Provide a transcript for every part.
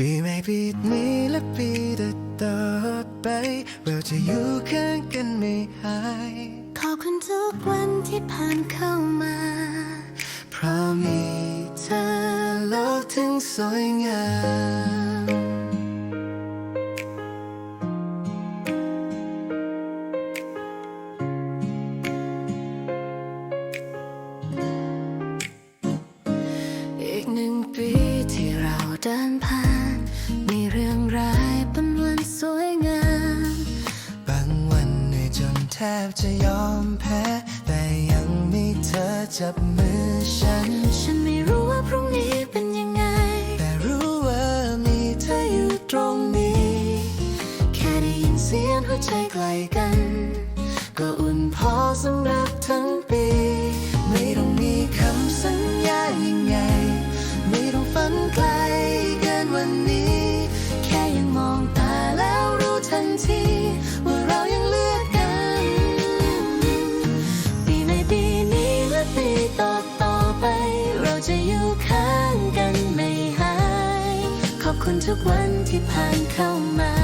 ปีใหม่ปีนี้และปีต่อไป เราจะอยู่ข้างกันไม่หาย ขอบคุณทุกวันที่ผ่านเข้ามา เพราะมีเธอโลกถึงสวยงามอีกหนึ่งปีที่เราเดินผ่าน บจะยอมแพ้ แต่ยังมีเธอจับมือฉัน ฉันไม่รู้ว่าพรุ่งนี้เป็นยังไง แต่รู้ว่ามีเธออยู่ตรงนี้ แค่ได้ยินเสียงหัวใจใกล้กัน ก็อุ่นพอสำหรับทั้งปี อบคุณทุกวันที่ผ่านเข้ามา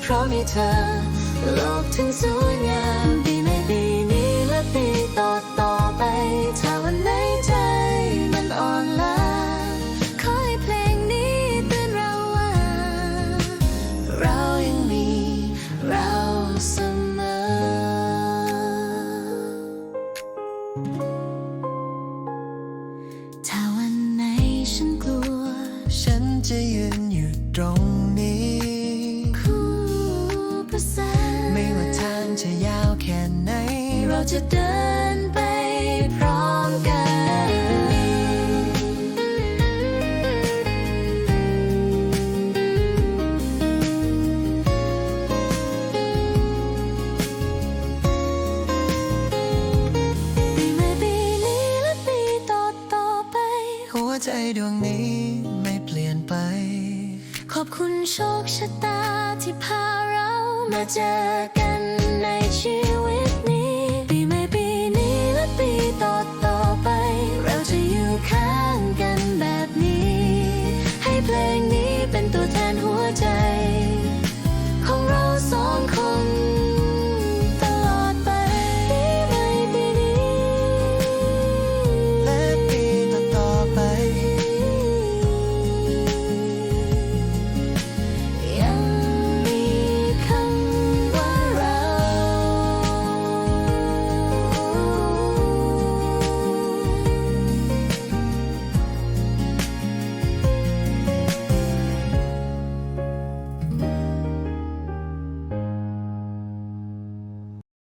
เพราะมีเธอ โลกถึงสวยงามปีในปีนี้และปีต่อต่อไป ถ้าวันไหนใจมันอ่อนล้าขอให้เพลงนี้เตือนเราว่า เรายังมีเราเสมอ จะยืนอยู่ตรงนี้คู่ประสานไม่ว่าทางจะยาวแค่ไหน เราจะเดินไปพร้อมกัน ปีใหม่ปีนี้และปีต่อต่อไป หัวใจดวงนี้ อบคุณโชคชะตาที่พาเรามาเจอกันในชีวิต